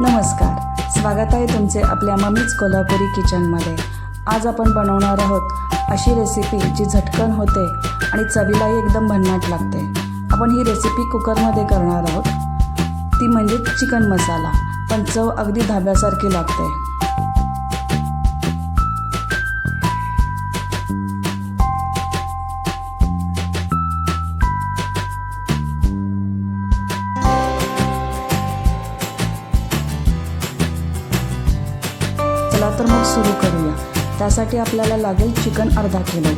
नमस्कार. स्वागत आहे तुमचे आपल्या मम्मीच कोल्हापुरी किचनमध्ये. आज आपण बनवणार आहोत अशी रेसिपी जी झटकन होते आणि चवीलाही एकदम भन्नाट लागते. आपण ही रेसिपी कुकरमध्ये करणार आहोत. ती म्हणजे चिकन मसाला पण चव अगदी धाब्यासारखी लागते. चला तर मग सुरू करूया. त्यासाठी आपल्याला लागेल चिकन अर्धा किलो.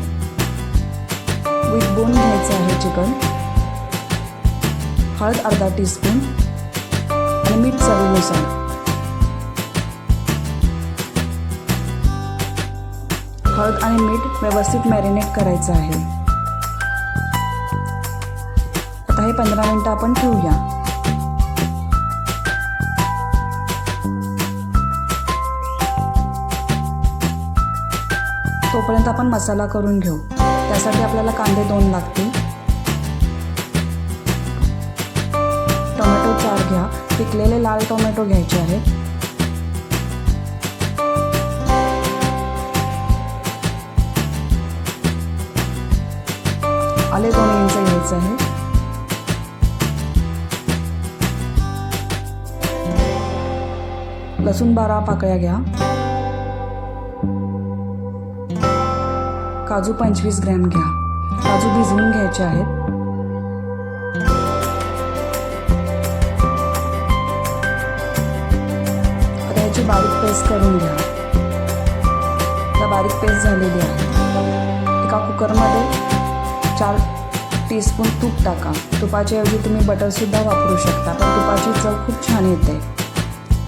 विथ बोन घ्यायचं आहे चिकन. हळद अर्धा टीस्पून आणि मीठ चवीनुसार. हळद आणि मीठ व्यवस्थित मॅरिनेट करायचं आहे. आता हे पंधरा मिनटं आपण ठेवूया. तोपर्यंत आपण मसाला करून घेऊ. त्यासाठी आपल्याला कांदे दोन लागतील. टोमॅटो चार घ्या. पिकलेले लाल टोमॅटो घ्यायचे आहेत. आले दोन इंच घ्यायचं आहे लसूण बारा पाकळ्या घ्या. काजू पंचवीस ग्रॅम घ्या. काजू भिजवून घ्यायचे आहेत. आता याची बारीक पेस्ट करून घ्या. आता बारीक पेस्ट झालेली आहे. एका कुकरमध्ये चार टीस्पून तूप टाका. तुपाच्या ऐवजी तुम्ही बटरसुद्धा वापरू शकता पण तुपाची चव खूप छान येते.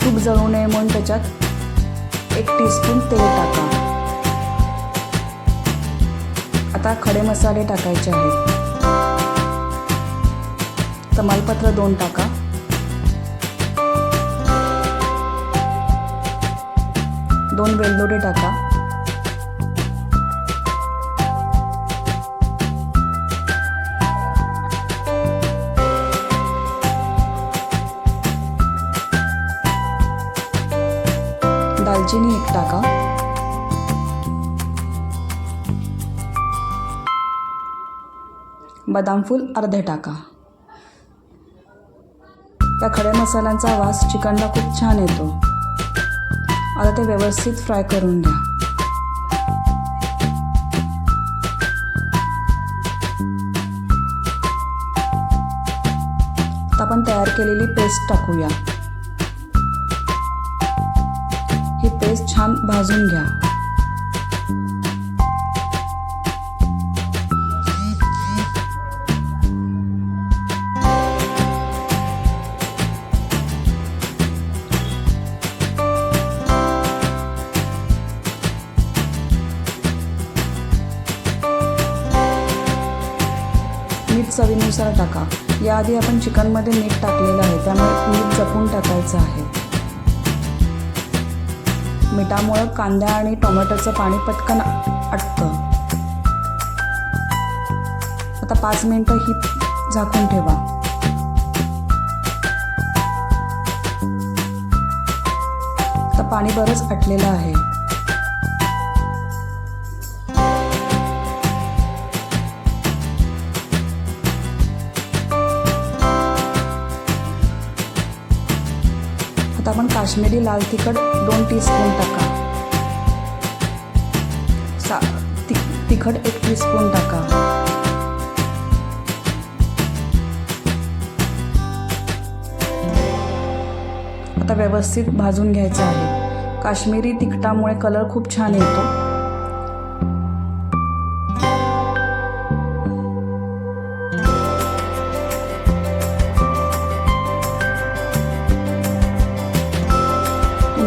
तूप जळू नये म्हणून त्याच्यात एक टीस्पून तेल टाका. आता खडे मसाले टाकायचे आहेत. तमालपत्र दोन टाका. दोन वेलदोडे टाका. दालचिनी एक टाका. बदाम फूल अर्धे टाका. त्या खड्या मसाल्यांचा वास चिकनला खूप छान येतो. आता ते व्यवस्थित फ्राय करून घ्या. आता आपण तयार केलेली पेस्ट टाकूया. ही पेस्ट छान भाजून घ्या. चवीनुसार टाका. याआधी आपण चिकनमध्ये मीठ टाकलेलं आहे. त्यामुळे मीठ जपून टाकायचं आहे. मिठामुळं कांदा आणि टोमॅटोचं पाणी पटकन आटतं. आता पाच मिनटं ही झाकून ठेवा. आता पाणी बरंच अटलेलं आहे. आता आपण काश्मीरी लाल तिखट दोन टीस्पून टाका. सा ति तिखट एक टीस्पून टाका. आता व्यवस्थित भाजून घ्यायचं आहे. काश्मीरी तिखटामुळे कलर खूप छान येतो.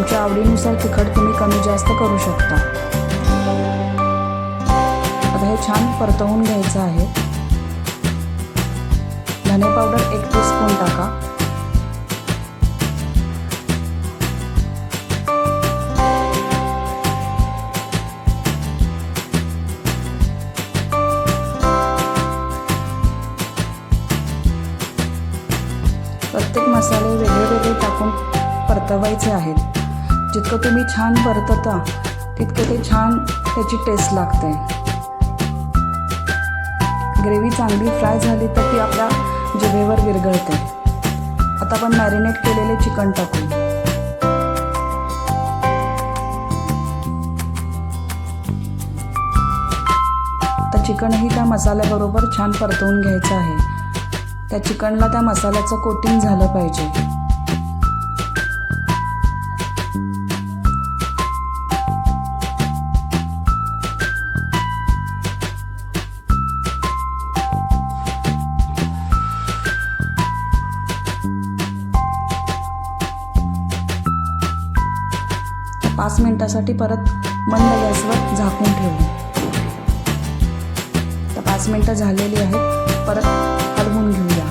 तुमच्या आवडीनुसार तिखट तुम्ही कमी जास्त करू शकता. आता हे छान परतवून घ्यायचं आहे. धने पावडर एक टीस्पून टाका. प्रत्येक मसाले वेगळे वेगळे टाकून परतवायचे आहेत. जितकं तुम्ही छान परतता तितकं ते छान त्याची टेस्ट लागते. ग्रेव्ही चांगली फ्राय झाली तर ती आपल्या जिभेवर विरघळते. आता आपण मॅरिनेट केलेले चिकन टाकू. तर चिकनही त्या मसाल्याबरोबर छान परतवून घ्यायचं आहे. त्या चिकनला त्या मसाल्याचं कोटिंग झालं पाहिजे. पाच मिनिटासाठी परत मंद गॅसवर झाकून ठेवू तर पाच मिनटं झालेली आहेत. परत हलवून घेऊया.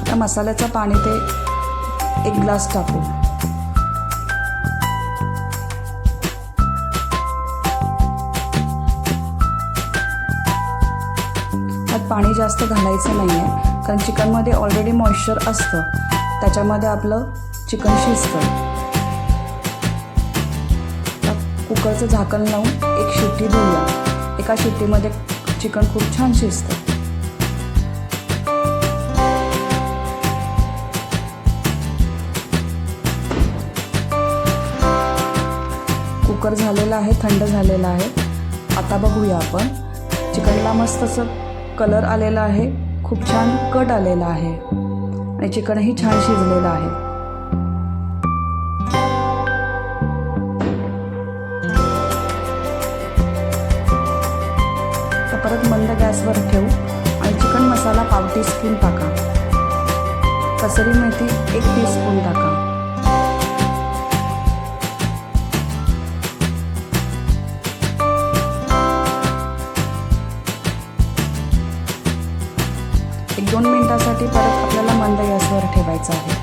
आता मसाल्याचं पाणी ते एक ग्लास टाकू. पाणी जास्त घालायचं नाही आहे कारण चिकनमध्ये ऑलरेडी मॉइश्चर असतं. त्याच्यामध्ये आपलं चिकन शिजतं. कुकरचं झाकण लावून एक शिट्टी देऊया एका शिट्टीमध्ये चिकन खूप छान शिजतं. कुकर झालेला आहे थंड झालेला आहे. आता बघूया आपण. चिकनला मस्त असं कलर आलेला आहे खूप छान कट आलेला आहे आणि चिकनही छान शिजलेलं आहे. तर परत मंद गॅसवर ठेवू आणि चिकन मसाला पाव टीस्पून टाका. कसरी मेथी एक टीस्पून टाका. दोन मिनटासाठी परत आपल्याला मंद गॅसवर ठेवायचं आहे.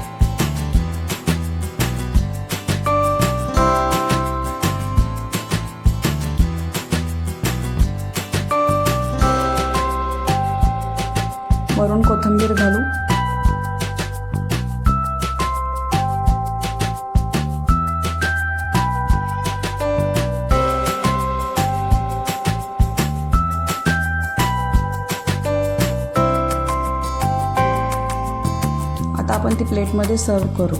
वरून कोथिंबीर घालू. आता आपण ती प्लेटमध्ये सर्व करू.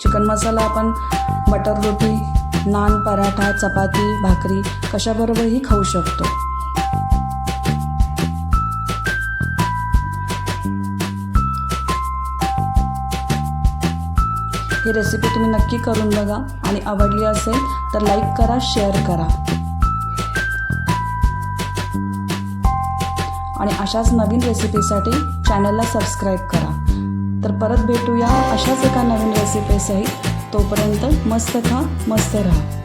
चिकन मसाला आपण बटर रोटी नान पराठा चपाती भाकरी कशाबरोबरही खाऊ शकतो. ही रेसिपी तुम्ही नक्की करून बघा आणि आवडली असेल तर लाईक करा शेअर करा. आणि अशाच नवीन रेसिपीसाठी चॅनलला सबस्क्राईब करा. तर परत भेटूया अशाच एका नवीन रेसिपीसहित तोपर्यंत मस्त खा मस्त राहा.